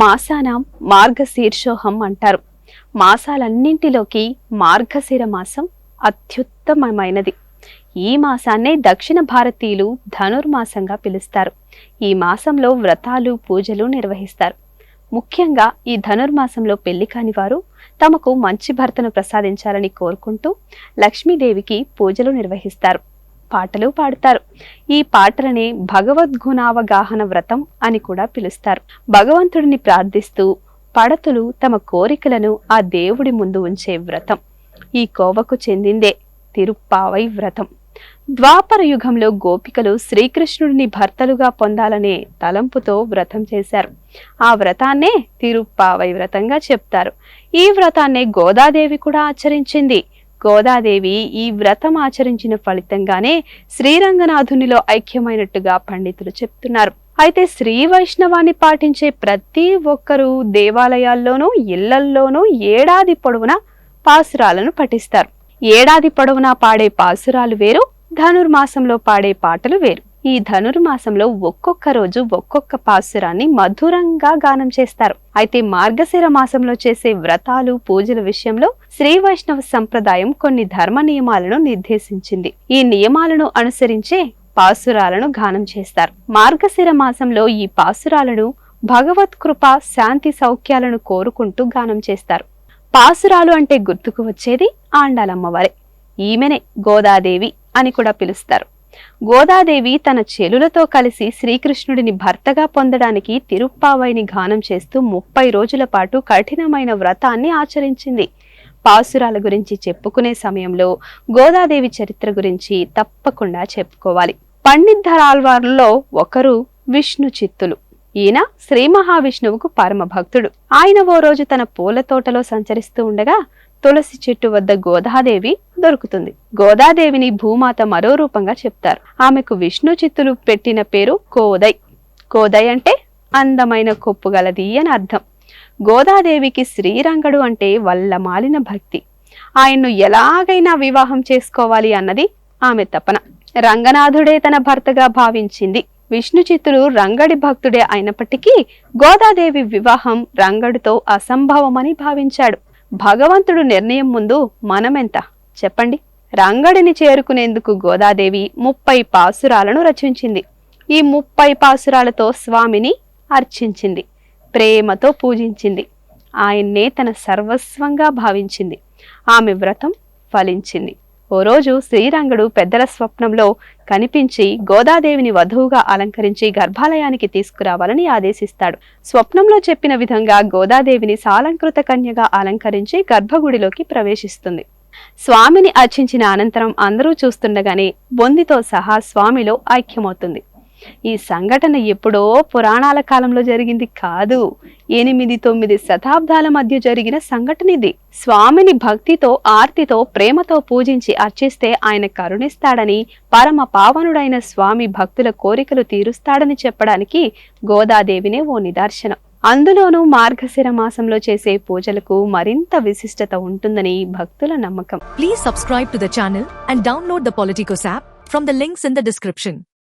మాసానాం మార్గశీర్షోహం అంటారు. మాసాలన్నింటిలోకి మార్గశిర మాసం అత్యుత్తమమైనది. ఈ మాసాన్నే దక్షిణ భారతీయులు ధనుర్మాసంగా పిలుస్తారు. ఈ మాసంలో వ్రతాలు పూజలు నిర్వహిస్తారు. ముఖ్యంగా ఈ ధనుర్మాసంలో పెళ్ళి కాని వారు తమకు మంచి భర్తను ప్రసాదించాలని కోరుకుంటూ లక్ష్మీదేవికి పూజలు నిర్వహిస్తారు. పాటలు పాడతారు. ఈ పాటలనే భగవద్గుణావగాహన వ్రతం అని కూడా పిలుస్తారు. భగవంతుడిని ప్రార్థిస్తూ పడతులు తమ కోరికలను ఆ దేవుడి ముందు ఉంచే వ్రతం. ఈ కోవకు చెందిందే తిరుప్పావై వ్రతం. ద్వాపర యుగంలో గోపికలు శ్రీకృష్ణుడిని భర్తలుగా పొందాలనే తలంపుతో వ్రతం చేశారు. ఆ వ్రతాన్నే తిరుప్పావై వ్రతంగా చెప్తారు. ఈ వ్రతాన్నే గోదాదేవి కూడా ఆచరించింది. గోదాదేవి ఈ వ్రతం ఆచరించిన ఫలితంగానే శ్రీరంగనాథునిలో ఐక్యమైనట్టుగా పండితులు చెప్తున్నారు. అయితే శ్రీ వైష్ణవాన్ని పాటించే ప్రతి ఒక్కరూ దేవాలయాల్లోనూ ఇళ్ళల్లోనూ ఏడాది పొడవునా పాసురాలను పఠిస్తారు. ఏడాది పొడవునా పాడే పాసురాలు వేరు ధనుర్మాసంలో పాడే పాటలు వేరు. ఈ ధనుర్మాసంలో ఒక్కొక్క రోజు ఒక్కొక్క పాసురాన్ని మధురంగా గానం చేస్తారు. అయితే మార్గశిర మాసంలో చేసే వ్రతాలు పూజల విషయంలో శ్రీ వైష్ణవ సంప్రదాయం కొన్ని ధర్మ నియమాలను నిర్దేశించింది. ఈ నియమాలను అనుసరించే పాసురాలను గానం చేస్తారు. మార్గశిర మాసంలో ఈ పాసురాలను భగవత్ కృప శాంతి సౌఖ్యాలను కోరుకుంటూ గానం చేస్తారు. పాసురాలు అంటే గుర్తుకు వచ్చేది ఆండాలమ్మవారే. ఈమెనే గోదాదేవి అని కూడా పిలుస్తారు. గోదాదేవి తన చెలులతో కలిసి శ్రీకృష్ణుడిని భర్తగా పొందడానికి తిరుప్పావైని గానం చేస్తూ ముప్పై రోజుల పాటు కఠినమైన వ్రతాన్ని ఆచరించింది. పాసురాల గురించి చెప్పుకునే సమయంలో గోదాదేవి చరిత్ర గురించి తప్పకుండా చెప్పుకోవాలి. పండిద్దరాల్వార్లో ఒకరు విష్ణు చిత్తులు ఈయన శ్రీ మహావిష్ణువుకు పరమ భక్తుడు ఆయన ఓ రోజు తన పూల తోటలో సంచరిస్తూ ఉండగా తులసి చెట్టు వద్ద గోదాదేవి దొరుకుతుంది. గోదాదేవిని భూమాత మరో రూపంగా చెప్తారు. ఆమెకు విష్ణు చిత్తులు పెట్టిన పేరు కోదై. కోదై అంటే అందమైన కొప్పు గలది అని అర్థం. గోదాదేవికి శ్రీరంగడు అంటే వల్ల మాలిన భక్తి. ఆయన్ను ఎలాగైనా వివాహం చేసుకోవాలి అన్నది ఆమె తపన. రంగనాథుడే తన భర్తగా భావించింది. విష్ణు చిత్తులు రంగడి భక్తుడే అయినప్పటికీ గోదాదేవి వివాహం రంగడితో అసంభవమని భావించాడు. భగవంతుడు నిర్ణయం ముందు మనమెంత? చెప్పండి. రంగడిని చేరుకునేందుకు గోదాదేవి ముప్పై పాసురాలను రచించింది. ఈ ముప్పై పాసురాలతో స్వామిని అర్చించింది. ప్రేమతో పూజించింది. ఆయన్నే తన సర్వస్వంగా భావించింది. ఆమె వ్రతం ఫలించింది. ఓ రోజు శ్రీరంగడు పెద్దల స్వప్నంలో కనిపించి గోదాదేవిని వధువుగా అలంకరించి గర్భాలయానికి తీసుకురావాలని ఆదేశిస్తాడు. స్వప్నంలో చెప్పిన విధంగా గోదాదేవిని సాలంకృత కన్యగా అలంకరించి గర్భగుడిలోకి ప్రవేశిస్తుంది. స్వామిని అర్చించిన అనంతరం అందరూ చూస్తుండగానే బొందితో సహా స్వామిలో ఐక్యమవుతుంది. ఈ సంఘటన ఎప్పుడో పురాణాల కాలంలో జరిగింది కాదు. ఎనిమిది తొమ్మిది శతాబ్దాల మధ్య జరిగిన సంఘటన ఇది. స్వామిని భక్తితో ఆర్తితో ప్రేమతో పూజించి అర్చిస్తే ఆయన కరుణిస్తాడని పరమ పావనుడైన స్వామి భక్తుల కోరికలు తీరుస్తాడని చెప్పడానికి గోదాదేవినే ఓ నిదర్శనం. అందులోనూ మార్గశిర మాసంలో చేసే పూజలకు మరింత విశిష్టత ఉంటుందని భక్తుల నమ్మకం. Please subscribe to the channel and download the Politicos app from the links in the description